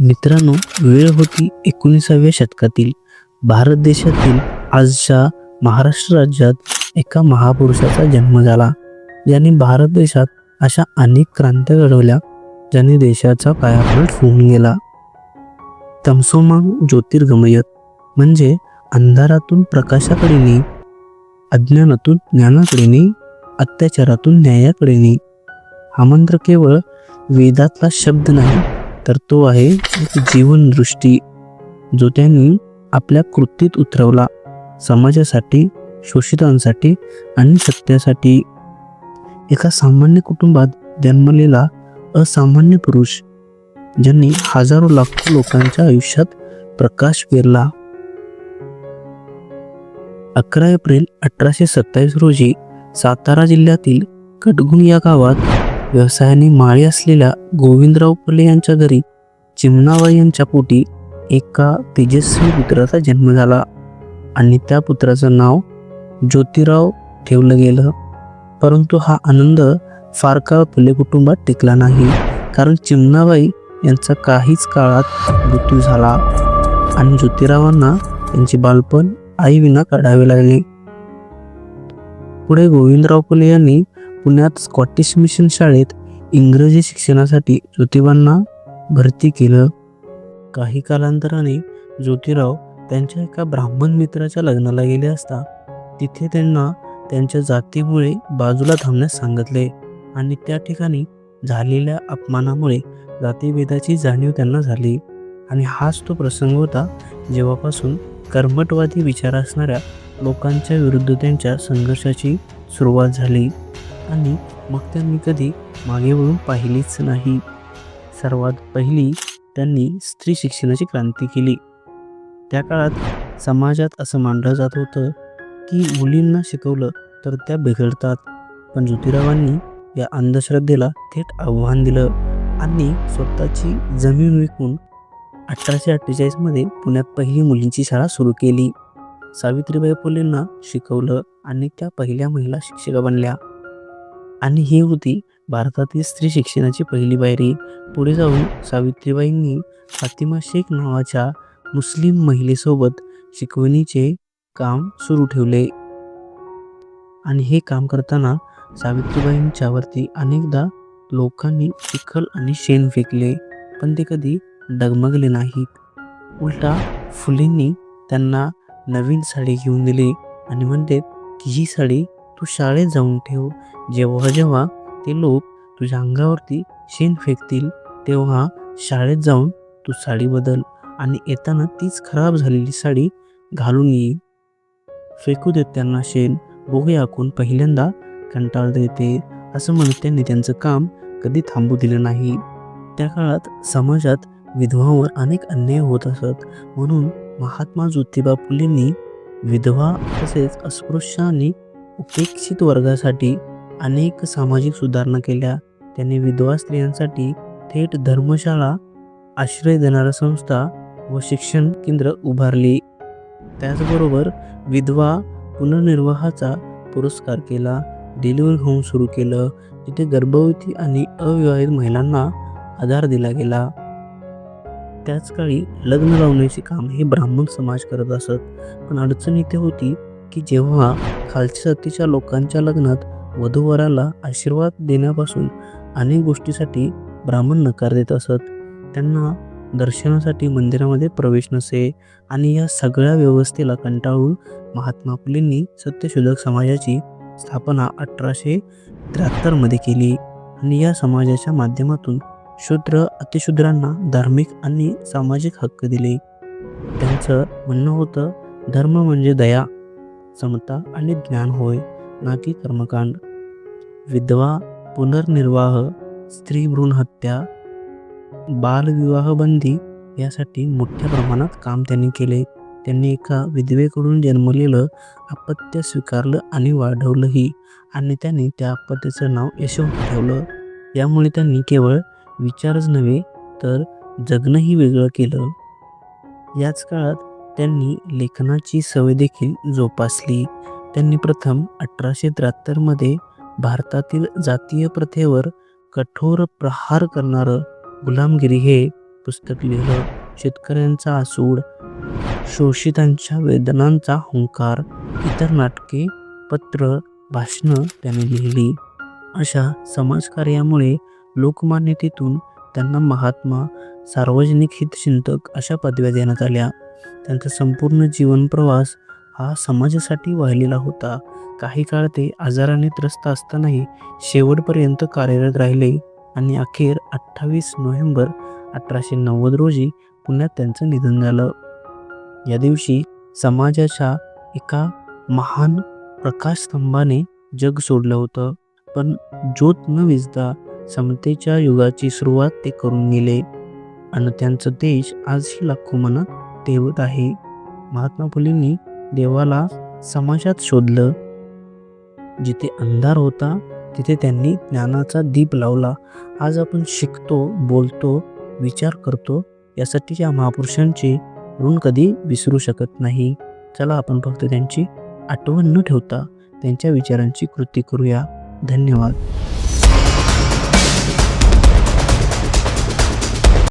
मित्रांनो वेळ होती एकोणीसाव्या शतकातील. भारत देशातील आजच्या महाराष्ट्र राज्यात एका महापुरुषाचा जन्म झाला. ज्यांनी भारत देशात अशा अनेक क्रांत्या घडवल्या ज्यांनी देशाचा कायापालट होऊन गेला. तमसोमांग ज्योतिर्गमयत म्हणजे अंधारातून प्रकाशाकडे ने अज्ञानातून ज्ञानाकडे ने अत्याचारातून न्यायाकडे ने हा मंत्र केवळ वेदातला शब्द नाही तर तो आहे एक जीवनदृष्टी जो त्यांनी आपल्या कृतीत उतरवला. समाजासाठी शोषितांसाठी आणि सत्यासाठी. एका सामान्य कुटुंबात जन्मलेला असामान्य पुरुष ज्यांनी हजारो लाखो लोकांच्या आयुष्यात प्रकाश पेरला. अकरा एप्रिल अठराशे सत्तावीस रोजी सातारा जिल्ह्यातील कटगुण या गावात व्यवसायाने माळी असलेल्या गोविंदराव फुले यांच्या घरी चिमणाबाई यांच्या पोटी एका तेजस्वी पुत्राचा जन्म झाला. आणि त्या पुत्राचं नाव ज्योतिराव ठेवलं गेलं. परंतु हा आनंद फार काळ फुले कुटुंबात टिकला नाही. कारण चिमणाबाई यांचा काहीच काळात मृत्यू झाला. आणि ज्योतिरावांना त्यांचे बालपण आईविना काढावे लागले. पुढे गोविंदराव फुले यांनी पुण्यात स्कॉटिश मिशन शाळेत इंग्रजी शिक्षणासाठी ज्योतिबांना भरती केलं. काही कालांतराने ज्योतिराव त्यांच्या एका ब्राह्मण मित्राच्या लग्नाला गेले असता तिथे त्यांना त्यांच्या जातीमुळे बाजूला थांबण्यास सांगितले आणि त्या ठिकाणी झालेल्या अपमानामुळे जातीभेदाची जाणीव त्यांना झाली. आणि हाच तो प्रसंग होता जेव्हापासून कर्मटवादी विचार असणाऱ्या लोकांच्या विरुद्ध त्यांच्या संघर्षाची सुरुवात झाली. आणि मग त्यांनी कधी मागे वळून पाहिलीच नाही. सर्वात पहिली त्यांनी स्त्री शिक्षणाची क्रांती केली. त्या काळात समाजात असं मानलं जात होतं की मुलींना शिकवलं तर त्या बिघडतात. पण ज्योतिरावांनी या अंधश्रद्धेला थेट आव्हान दिलं आणि स्वतःची जमीन विकून अठराशे अठ्ठेचाळीसमध्ये पुण्यात पहिली मुलींची शाळा सुरू केली. सावित्रीबाई फुलेंना शिकवलं आणि त्या पहिल्या महिला शिक्षिका बनल्या. आणि ही होती भारतातील स्त्री शिक्षणाची पहिली पायरी. पुढे जाऊन सावित्रीबाईंनी फातिमा शेख नावाच्या मुस्लिम महिलेसोबत शिकवणीचे काम सुरू ठेवले. आणि हे काम करताना सावित्रीबाईंच्यावरती अनेकदा लोकांनी चिखल आणि शेण फेकले पण ते कधी डगमगले नाहीत. उलटा फुलेंनी त्यांना नवीन साडी घेऊन दिली आणि म्हणते की ही साडी तू शाळेत जाऊन ठेव. जेव्हा जेव्हा ते लोक तुझ्या अंगावरती शेण फेकतील तेव्हा शाळेत जाऊन तू साडी बदल आणि येताना तीच खराब झालेली साडी घालून ये. फेकू देत त्यांना शेण. बोगे आखून पहिल्यांदा कंटाळ देते असं म्हणत त्यांनी त्यांचं काम कधी थांबू दिलं नाही. त्या काळात समाजात विधवावर अनेक अन्याय होत असत. म्हणून महात्मा ज्योतिबा फुलेंनी विधवा तसेच अस्पृश्य आणि उपेक्षित वर्गासाठी अनेक सामाजिक सुधारणा केल्या. त्यांनी विधवा स्त्रियांसाठी थेट धर्मशाळा आश्रय देणाऱ्या संस्था व शिक्षण केंद्र उभारली. त्याचबरोबर विधवा पुनर्निर्वाहाचा पुरस्कार केला. डिलिव्हरी होम सुरू केलं जिथे गर्भवती आणि अविवाहित महिलांना आधार दिला गेला. त्याच काळी लग्न लावण्याचे काम हे ब्राह्मण समाज करत असत. पण अडचण इथे होती की जेव्हा खालच्या जातीच्या लोकांच्या लग्नात वधूवराला आशीर्वाद देण्यापासून अनेक गोष्टीसाठी ब्राह्मण नकार देत असत. त्यांना दर्शनासाठी मंदिरामध्ये प्रवेश नसे आणि या सगळ्या व्यवस्थेला कंटाळून महात्मा फुलेंनी सत्यशोधक समाजाची स्थापना अठराशे त्र्याहत्तरमध्ये केली आणि या समाजाच्या माध्यमातून शूद्र अतिशूद्रांना धार्मिक आणि सामाजिक हक्क दिले. त्यांचं म्हणणं होतं धर्म म्हणजे दया. समता आणि ज्ञान होय ना की कर्मकांड. विधवा पुनर्निर्वाह स्त्री भ्रूण हत्या बालविवाह बंदी यासाठी मोठ्या प्रमाणात काम त्यांनी केले. त्यांनी एका विधवेकडून जन्मलेलं अपत्य स्वीकारलं आणि वाढवलंही आणि त्यांनी त्या अपत्याचं नाव यशवंत ठेवलं. यामुळे त्यांनी केवळ विचारच नव्हे तर जगणंही वेगळं केलं. याच काळात त्यांनी लेखनाची सवय देखील जोपासली. त्यांनी प्रथम अठराशे त्र्याहत्तरमध्ये भारतातील जातीय प्रथेवर कठोर प्रहार करणारं गुलामगिरी हे पुस्तक लिहिलं. शेतकऱ्यांचा आसूड शोषितांच्या वेदनांचा हुंकार इतर नाटके पत्र भाषणं त्याने लिहिली. अशा समाजकार्यामुळे लोकमान्यतेतून त्यांना महात्मा सार्वजनिक हितचिंतक अशा पदव्या देण्यात आल्या. त्यांचा संपूर्ण जीवन प्रवास हा समाजासाठी वाहिलेला होता. काही काळ ते आजाराने त्रस्त असतानाही शेवटपर्यंत कार्यरत राहिले आणि अखेर अठ्ठावीस नोव्हेंबर अठराशे नव्वद रोजी पुण्यात त्यांचं निधन झालं. या दिवशी समाजाच्या एका महान प्रकाशस्तंभाने जग सोडलं होतं. पण ज्योत न विजता समतेच्या युगाची सुरुवात ते करून गेले. आणि त्यांचं देश आजही लाखो मनात तेवत आहे. महात्मा फुलेंनी देवाला समाजात शोधलं. जिथे अंधार होता तिथे त्यांनी ज्ञानाचा दीप लावला. आज आपण शिकतो बोलतो विचार करतो यासाठी या महापुरुषांचे ऋण कधी विसरू शकत नाही. चला आपण फक्त त्यांची आठवण न ठेवता त्यांच्या विचारांची कृती करूया. धन्यवाद.